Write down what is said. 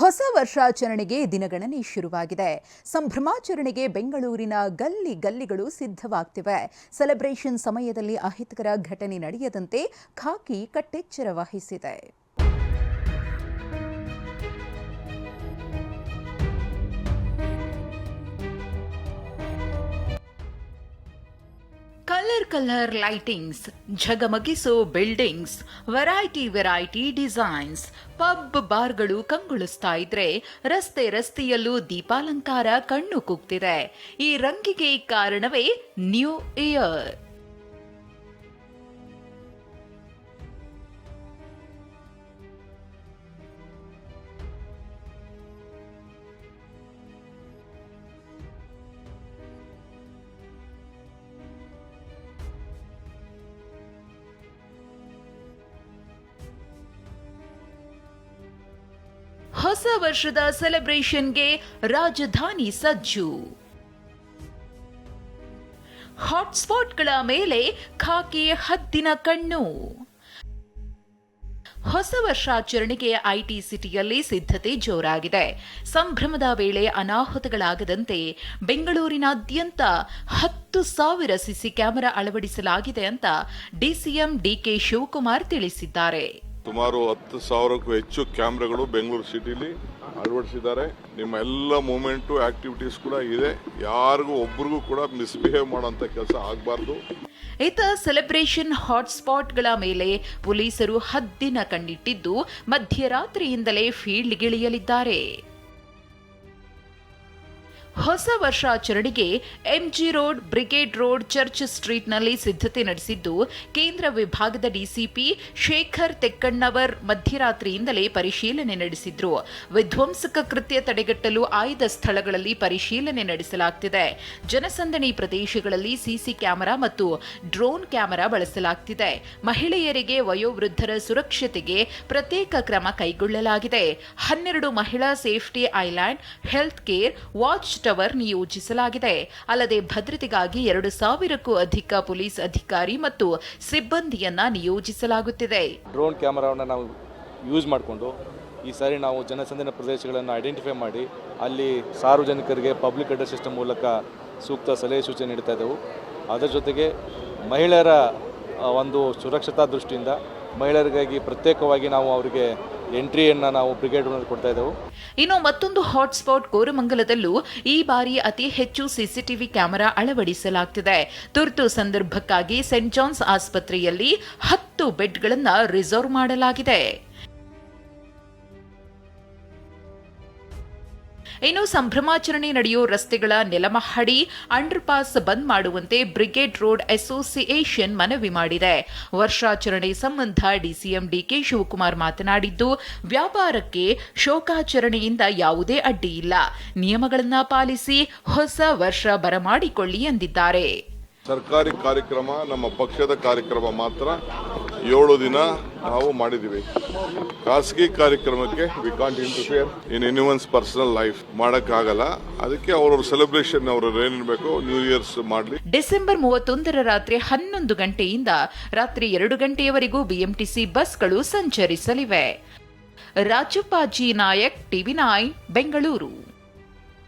ಹೊಸ ವರ್ಷಾಚರಣೆಗೆ ದಿನಗಣನೆ ಶುರುವಾಗಿದೆ. ಸಂಭ್ರಮಾಚರಣೆಗೆ ಬೆಂಗಳೂರಿನ ಗಲ್ಲಿ ಗಲ್ಲಿಗಳು ಸಿದ್ಧವಾಗ್ತಿವೆ. ಸೆಲೆಬ್ರೇಷನ್ ಸಮಯದಲ್ಲಿ ಅಹಿತಕರ ಘಟನೆ ನಡೆಯದಂತೆ ಖಾಕಿ ಕಟ್ಟೆಚ್ಚರ ವಹಿಸಿದೆ. Colour colour lightings ಝಗಮಗಿಸೋ buildings variety variety designs pub ಬಾರ್ಗಳು ಕಂಗೊಳಿಸ್ತಾ ಇದ್ರೆ ರಸ್ತೆ ರಸ್ತೆಯಲ್ಲೂ ದೀಪಾಲಂಕಾರ ಕಣ್ಣು ಕುಗ್ತಿದೆ ಈ ರಂಗಿಗೆ ಕಾರಣವೇ ನ್ಯೂ ಇಯರ್ ಹೊಸ ವರ್ಷದ ಸೆಲೆಬ್ರೇಷನ್ಗೆ ರಾಜಧಾನಿ ಸಜ್ಜು. ಹಾಟ್ಸ್ಪಾಟ್ಗಳ ಮೇಲೆ ಖಾಕಿ ಹದ್ದಿನ ಕಣ್ಣು. ಹೊಸ ವರ್ಷಾಚರಣೆಗೆ ಐಟಿ ಸಿಟಿಯಲ್ಲಿ ಸಿದ್ಧತೆ ಜೋರಾಗಿದೆ. ಸಂಭ್ರಮದ ವೇಳೆ ಅನಾಹುತಗಳಾಗದಂತೆ ಬೆಂಗಳೂರಿನಾದ್ಯಂತ ಹತ್ತು ಸಾವಿರ ಸಿಸಿ ಕ್ಯಾಮೆರಾ ಅಳವಡಿಸಲಾಗಿದೆ ಅಂತ ಡಿಸಿಎಂ ಡಿಕೆ ಶಿವಕುಮಾರ್ ತಿಳಿಸಿದ್ದಾರೆ. ಸುಮಾರು ಹತ್ತು ಸಾವಿರಕ್ಕೂ ಹೆಚ್ಚು ಕ್ಯಾಮ್ರಾಗಳು ಬೆಂಗಳೂರು ಸಿಟಿಲಿ ಅಳವಡಿಸಿದ್ದಾರೆ. ನಿಮ್ಮ ಎಲ್ಲ ಮೂಮೆಂಟು, ಆಕ್ಟಿವಿಟೀಸ್ ಕೂಡ ಇದೆ. ಯಾರಿಗೂ ಒಬ್ರಿಗೂ ಕೂಡ ಮಿಸ್ಬಿಹೇವ್ ಮಾಡೋಂಥ ಕೆಲಸ ಆಗಬಾರ್ದು. ಇತ ಸೆಲೆಬ್ರೇಷನ್ ಹಾಟ್ಸ್ಪಾಟ್ಗಳ ಮೇಲೆ ಪೊಲೀಸರು ಹದ್ದಿನ ಕಣ್ಣಿಟ್ಟಿದ್ದು ಮಧ್ಯರಾತ್ರಿಯಿಂದಲೇ ಫೀಲ್ಡ್ಗಿಳಿಯಲಿದ್ದಾರೆ ಹೊಸ ವರ್ಷಾಚರಣೆಗೆ MG road brigade road church ಸ್ಟ್ರೀಟ್ನಲ್ಲಿ ಸಿದ್ಧತೆ ನಡೆಸಿದ್ದು ಕೇಂದ್ರ ವಿಭಾಗದ ಡಿಸಿಪಿ ಶೇಖರ್ ತೆಕ್ಕಣ್ಣವರ್ ಮಧ್ಯರಾತ್ರಿಯಿಂದಲೇ ಪರಿಶೀಲನೆ ನಡೆಸಿದ್ರು. ವಿಧ್ವಂಸಕ ಕೃತ್ಯ ತಡೆಗಟ್ಟಲು ಆಯ್ದ ಸ್ಥಳಗಳಲ್ಲಿ ಪರಿಶೀಲನೆ ನಡೆಸಲಾಗ್ತಿದೆ. ಜನಸಂದಣಿ ಪ್ರದೇಶಗಳಲ್ಲಿ ಸಿಸಿ ಕ್ಯಾಮೆರಾ ಮತ್ತು ಡ್ರೋನ್ ಕ್ಯಾಮೆರಾ ಬಳಸಲಾಗ್ತಿದೆ. ಮಹಿಳೆಯರಿಗೆ ವಯೋವೃದ್ಧರ ಸುರಕ್ಷತೆಗೆ ಪ್ರತ್ಯೇಕ ಕ್ರಮ ಕೈಗೊಳ್ಳಲಾಗಿದೆ. ಹನ್ನೆರಡು ಮಹಿಳಾ safety island health care watch tower ನಿಯೋಜಿಸಲಾಗಿದೆ. ಅಲ್ಲದೆ ಭದ್ರತೆಗಾಗಿ ಎರಡು ಸಾವಿರಕ್ಕೂ ಅಧಿಕ ಪೊಲೀಸ್ ಅಧಿಕಾರಿ ಮತ್ತು ಸಿಬ್ಬಂದಿಯನ್ನ ನಿಯೋಜಿಸಲಾಗುತ್ತಿದೆ. ಡ್ರೋನ್ ಕ್ಯಾಮರಾವನ್ನು ನಾವು ಯೂಸ್ ಮಾಡಿಕೊಂಡು ಈ ಸಾರಿ ನಾವು ಜನಸಂದಿನ ಪ್ರದೇಶಗಳನ್ನು ಐಡೆಂಟಿಫೈ ಮಾಡಿ ಅಲ್ಲಿ ಸಾರ್ವಜನಿಕರಿಗೆ ಪಬ್ಲಿಕ್ ಅಡ್ರೆಸ್ ಸಿಸ್ಟಮ್ ಮೂಲಕ ಸೂಕ್ತ ಸಲಹೆ ಸೂಚನೆ ನೀಡ್ತಾ ಇದ್ದೆವು. ಅದರ ಜೊತೆಗೆ ಮಹಿಳೆಯರ ಒಂದು ಸುರಕ್ಷತಾ ದೃಷ್ಟಿಯಿಂದ ಮಹಿಳೆಯರಿಗಾಗಿ ಪ್ರತ್ಯೇಕವಾಗಿ ನಾವು ಅವರಿಗೆ ಎಂಟ್ರಿಯನ್ನು ನಾವು ಬ್ರಿಗೇಡ್ ಕೊಡ್ತಾ ಇದ್ದೆವು. ಇನ್ನು ಮತ್ತೊಂದು ಹಾಟ್ಸ್ಪಾಟ್ ಕೋರಮಂಗಲದಲ್ಲೂ ಈ ಬಾರಿ ಅತಿ ಹೆಚ್ಚು ಸಿಸಿಟಿವಿ ಕ್ಯಾಮೆರಾ ಅಳವಡಿಸಲಾಗ್ತಿದೆ. ತುರ್ತು ಸಂದರ್ಭಕ್ಕಾಗಿ ಸೆಂಟ್ ಜಾನ್ಸ್ ಆಸ್ಪತ್ರೆಯಲ್ಲಿ ಹತ್ತು ಬೆಡ್ಗಳನ್ನು ರಿಸರ್ವ್ ಮಾಡಲಾಗಿದೆ. ಇನ್ನು ಸಂಭ್ರಮಾಚರಣೆ ನಡೆಯೋ ರಸ್ತೆಗಳ ನೆಲಮಹಡಿ ಅಂಡರ್ಪಾಸ್ ಬಂದ್ ಮಾಡುವಂತೆ ಬ್ರಿಗೇಡ್ ರೋಡ್ ಅಸೋಸಿಯೇಷನ್ ಮನವಿ ಮಾಡಿದೆ. ವರ್ಷಾಚರಣೆ ಸಂಬಂಧ ಡಿಸಿಎಂ ಡಿಕೆ ಶಿವಕುಮಾರ್ ಮಾತನಾಡಿದ್ದು, ವ್ಯಾಪಾರಕ್ಕೆ ಶೋಕಾಚರಣೆಯಿಂದ ಯಾವುದೇ ಅಡ್ಡಿ ಇಲ್ಲ. ನಿಯಮಗಳನ್ನು ಪಾಲಿಸಿ ಹೊಸ ವರ್ಷ ಬರಮಾಡಿಕೊಳ್ಳಿ ಎಂದಿದ್ದಾರೆ. ಸರ್ಕಾರಿ ಕಾರ್ಯಕ್ರಮ, ನಮ್ಮ ಪಕ್ಷದ ಕಾರ್ಯಕ್ರಮ ಮಾತ್ರ ಏಳು ದಿನ ನಾವು ಮಾಡಿದ್ದೀವಿ. ಖಾಸಗಿ ಕಾರ್ಯಕ್ರಮಕ್ಕೆ we can't interfere in anyone's personal life ಮಾಡೋಕ್ಕಾಗಲ್ಲ. ಅದಕ್ಕೆ ಅವರವ್ರ ಸೆಲೆಬ್ರೇಷನ್ ಅವ್ರ ಏನಿರಬೇಕು ನ್ಯೂ ಇಯರ್ಸ್ ಮಾಡಲಿ. ಡಿಸೆಂಬರ್ ಮೂವತ್ತೊಂದರ ರಾತ್ರಿ ಹನ್ನೊಂದು ಗಂಟೆಯಿಂದ ರಾತ್ರಿ ಎರಡು ಗಂಟೆಯವರೆಗೂ ಬಿಎಂಟಿಸಿ ಬಸ್ಗಳು ಸಂಚರಿಸಲಿವೆ. Rajappaji Nayak TV nine Bengaluru